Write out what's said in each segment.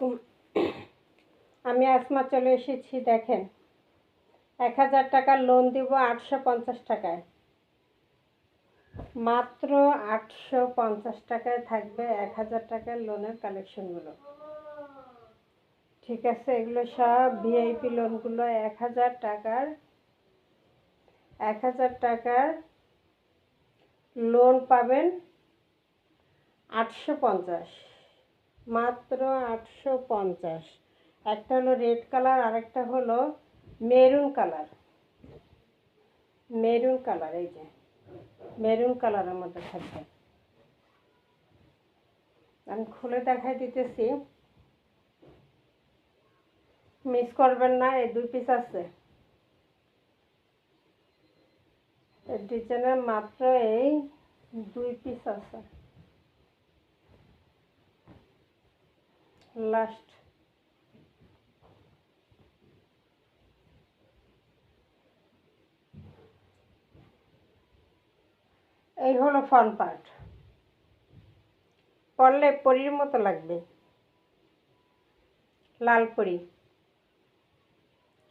আলাইকুম আমি আসমা চলে এসেছি, দেখেন। এক হাজার টাকার লোন দিব আটশো পঞ্চাশ টাকায়। মাত্র আটশো পঞ্চাশ টাকায় থাকবে এক হাজার টাকার লোনের কালেকশনগুলো ঠিক আছে, এগুলো সব ভিআইপি লোনগুলো এক হাজার টাকার, এক হাজার টাকার লোন পাবেন আটশো পঞ্চাশ। মাত্র আটশো পঞ্চাশ। একটা হলো রেড কালার, আরেকটা হলো মেরুন কালার। মেরুন কালার, এই যে। মেরুন কালারের মধ্যে থাকবে। আমি খুলে দেখাই দিতেছি। মিস করবেন না, এই দুই পিস আছে। ডিজাইনের মাত্র এই দুই পিস আছে। লাস্ট। এই হলো ফ্রন্ট পার্ট পরলে পরীর মতো লাগবে। লাল পরি।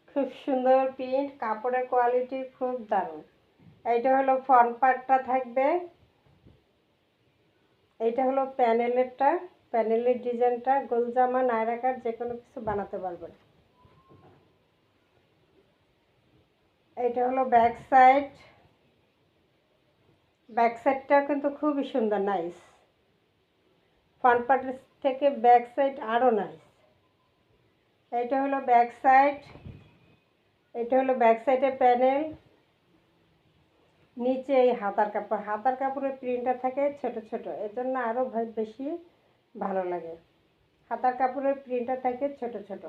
খুব সুন্দর প্রিন্ট কাপড়ের কোয়ালিটি খুব দারুণ। এইটা হলো ফ্রন্ট পার্টটা থাকবে। এইটা হলো প্যানেলেরটা প্যানেলের ডিজাইনটা গোলজামা, নায়রাকার যে কোনো কিছু বানাতে পারবেন। এটা হলো ব্যাক সাইড। ব্যাক সাইডটাও কিন্তু খুবই সুন্দর, নাইস। ফ্রন্ট পার্টের থেকে ব্যাক সাইড আরও নাইস। এটা হলো ব্যাক সাইড। এটা হলো ব্যাক সাইডের প্যানেল। নিচে এই হাতার কাপড়। হাতার কাপড়ের প্রিন্টটা থাকে ছোট ছোট এর জন্য আরও বেশি ভালো লাগে। হাতার কাপড়ের প্রিন্টটা থাকে ছোট ছোট।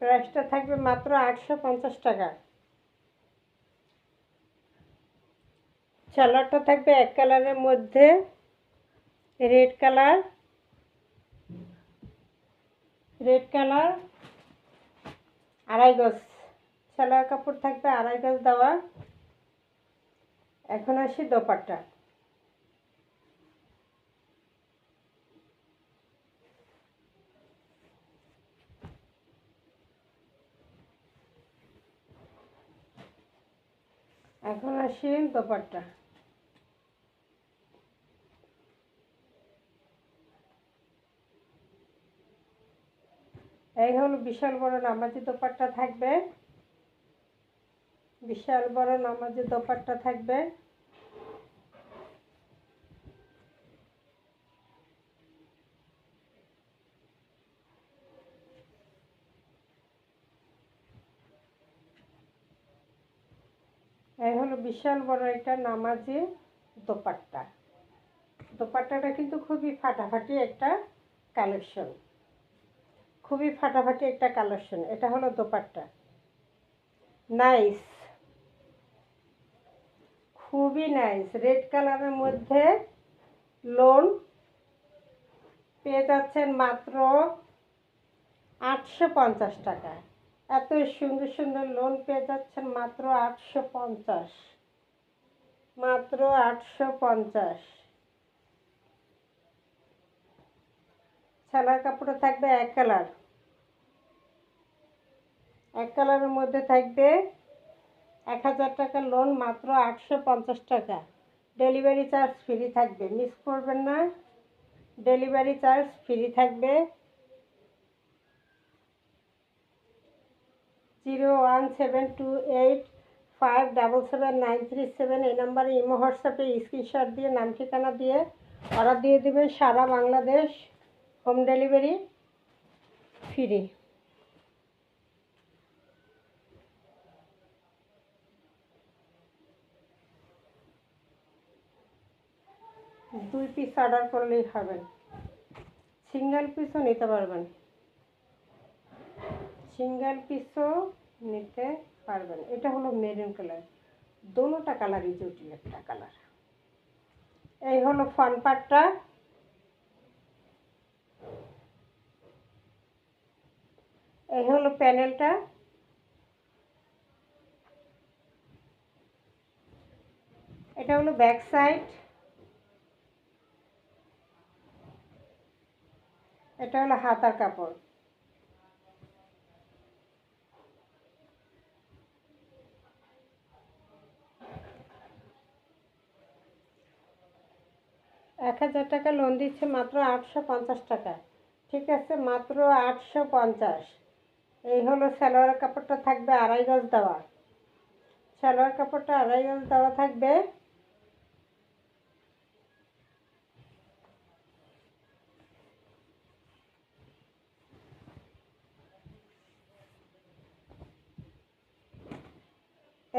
প্রাইসটা থাকবে মাত্র আটশো পঞ্চাশ টাকা। সালোয়ারটা থাকবে এক কালারের মধ্যে। রেড কালার রেড কালার, আড়াই গজ। সালোয়ার কাপড় থাকবে আড়াই গজ দেওয়া। এখন আসি দোপাট্টা। এখন আসি দোপাট্টা। এই হলো বিশাল বড় নামাজি দোপাট্টা থাকবে। বিশাল বড় নামাজি দোপাট্টা থাকবে। এই হলো বিশাল বড় একটা নামাজি দোপাট্টা। দোপাট্টাটা কিন্তু খুবই ফাটাফাটি একটা কালেকশন। খুবই ফাটাফাটি একটা কালেকশন। এটা হলো দোপাট্টা। নাইস। খুবই নাইস। রেড কালারের মধ্যে লোন পেয়ে যাচ্ছেন মাত্র আটশো পঞ্চাশ টাকা। এত সুন্দর সুন্দর লোন পেয়ে যাচ্ছেন মাত্র আটশো পঞ্চাশ। মাত্র আটশো পঞ্চাশ। সেলার কাপড়ে থাকবে এক কালার। এক কালারের মধ্যে থাকবে এক হাজার টাকার লোন মাত্র আটশো পঞ্চাশ টাকা। ডেলিভারি চার্জ ফ্রি থাকবে মিস করবেন না। ডেলিভারি চার্জ ফ্রি থাকবে। Zero one seven two eight five double seven nine three seven এই নাম্বারে ইমো, হোয়াটসঅ্যাপে স্ক্রিনশট দিয়ে, নাম ঠিকানা দিয়ে অর্ডার দিয়ে দেবেন সারা বাংলাদেশ হোম ডেলিভারি ফ্রি। দুই পিস অর্ডার করলেই হবেন সিঙ্গেল পিসও নিতে পারবেন। সিঙ্গেল পিসও নিতে পারবেন। এটা হলো মেরুন কালার দোনোটা কালারই জটিল একটা কালার এই হলো ফান পার্টটা এই হলো প্যানেলটা এটা হলো ব্যাক সাইড এটা হলো হাতার কাপড়। এক হাজার টাকা লোন দিচ্ছে মাত্র আটশো পঞ্চাশ টাকা। ঠিক আছে, মাত্র আটশো পঞ্চাশ। এই হলো সালোয়ার কাপড়টা থাকবে আড়াই গজ দেওয়া। সালোয়ার কাপড়টা আড়াই গজ দেওয়া থাকবে।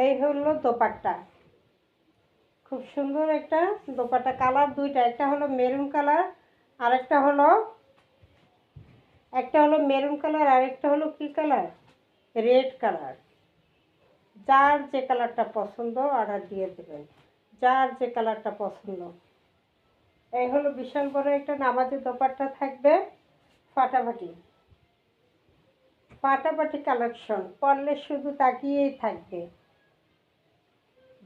এই হলো দোপাট্টা। খুব সুন্দর একটা দোপাট্টা কালার দুইটা, একটা হলো মেরুন কালার আর একটা হলো একটা হলো মেরুন কালার আর একটা হলো কি কালার? Red colour. যার যে কালারটা পছন্দ অর্ডার দিয়ে দেবেন। যার যে কালারটা পছন্দ। এই হলো বিশাল বড় একটা নামাজি দোপাট্টা থাকবে ফাটাফাটি। ফাটাফাটি কালেকশন পড়লে শুধু তাকিয়েই থাকবে।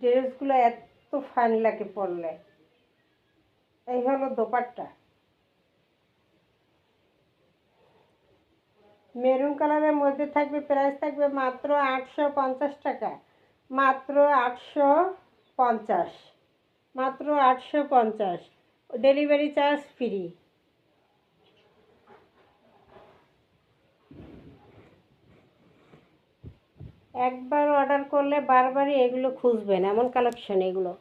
ড্রেসগুলো এত ফাইন লাগে পরলে। এই হলো দোপাট্টা। মেরুন কালারের মধ্যে থাকবে, প্রাইস থাকবে মাত্র আটশো পঞ্চাশ টাকা। মাত্র আটশো পঞ্চাশ। মাত্র আটশো পঞ্চাশ। Delivery charge free. একবার অর্ডার করলে বারবারই এগুলো খুঁজবেন এমন কালেকশন এগুলো।